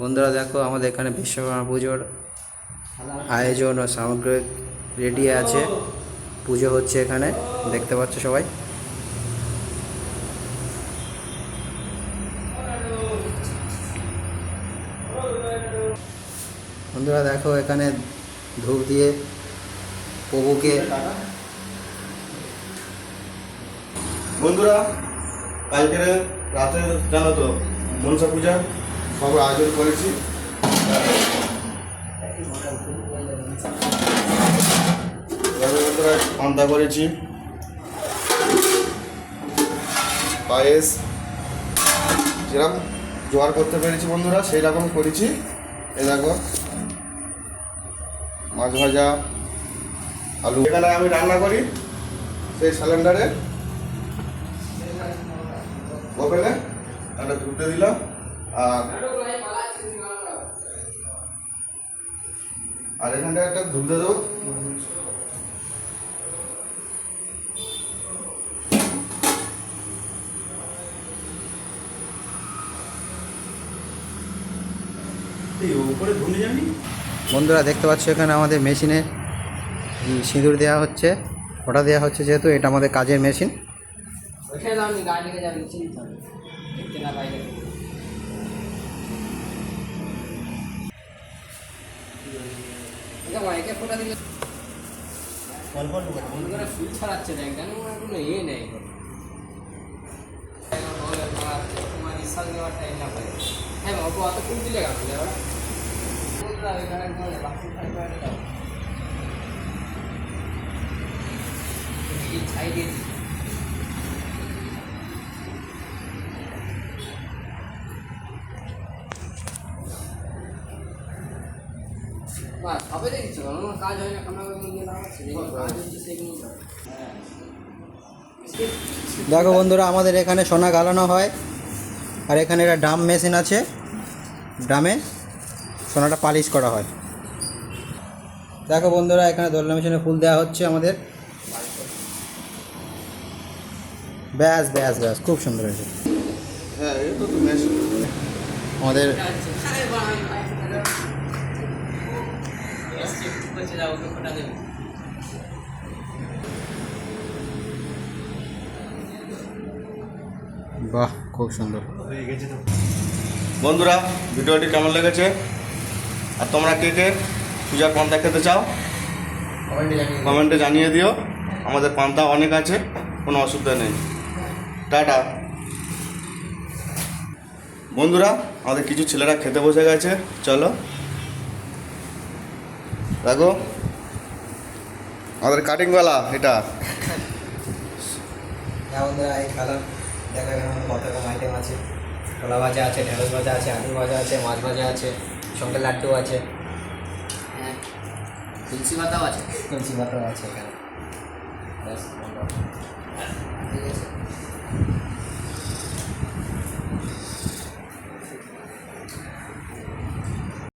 বন্ধুরা দেখো, আমাদের এখানে বিশ্বকর্মা পুজোর আয়োজন ও সামগ্রী রেডি আছে। পুজো হচ্ছে এখানে, দেখতে পাচ্ছ সবাই? বন্ধুরা দেখো, এখানে ধূপ দিয়ে প্রভুকে বন্ধুরা কালকে রাতে জানো তো? মনসা পূজা সব আয়োজন করেছি। পান্তা করেছি। পায়েস, যেরকম জোয়ার করতে পেরেছি বন্ধুরা সেই রকম করেছি। এ দেখো, মাছ ভাজা, আলু। এখানে আমি রান্না করি, সেই সিলিন্ডারে ওপেনে একটা ধুতে দিলাম আর আর এখানটা একটা ধুতে দেবো। বন্ধুরা দেখতে পাচ্ছ এখানে আমাদের মেশিনে সিঁদুর দেওয়া হচ্ছে ওটা দেওয়া হচ্ছে যেহেতু এটা আমাদের কাজের মেশিন। ওইখানে তো আমি গাড়ি নিয়ে যাবেন চিন্তা হবে না বাইরে এটা মাইকে ফোটা দিলে ফুল ছড়াচ্ছে দেখ কেন কোনো ইয়ে নেই? তোমার ইসাল নেওয়ার টাইম না পাই হ্যাঁ বাবু অত ফুল দিলে কেন ছাই দিয়ে আমার কাজ হয় না কামড়া করে নিয়ে যাওয়া হচ্ছে। যেগুলো কাজ হচ্ছে সেগুলো হ্যাঁ। দেখো বন্ধুরা আমাদের এখানে সোনা গালানো হয় আর এখানে একটা ড্রাম মেশিন আছে। ড্রামে সোনাটা পালিশ করা হয়। দেখো বন্ধুরা এখানে দোলনা মেশিনে ফুল দেওয়া হচ্ছে আমাদের। ব্যাস ব্যাস ব্যাস খুব সুন্দর হয়েছে। হ্যাঁ এই তো তো মেশিন আমাদের দেবে। বাহ খুব সুন্দর। বন্ধুরা ভিডিওটি কেমন লেগেছে? আর তোমরা কে কে পূজার পান্তা খেতে চাও? কমেন্টে জানিয়ে দিও। আমাদের পান্তা অনেক আছে কোনো অসুবিধা নেই। টাটা। বন্ধুরা আমাদের কিছু ছেলেরা খেতে বসে গেছে চলো। দেখো আমাদের কাটিংওয়ালা এটা। হ্যাঁ বন্ধুরা এই দেখা গেল কত রকম আইটেম আছে। কলা ভাজা আছে ঢেঁড়স ভাজা আছে আলু ভাজা আছে মাছ ভাজা আছে সঙ্গে লাড্ডু আছে। হ্যাঁ তুলসী পাতাও আছে। তুলসী পাতাও আছে এখানে। ব্যাস, ঠিক আছে।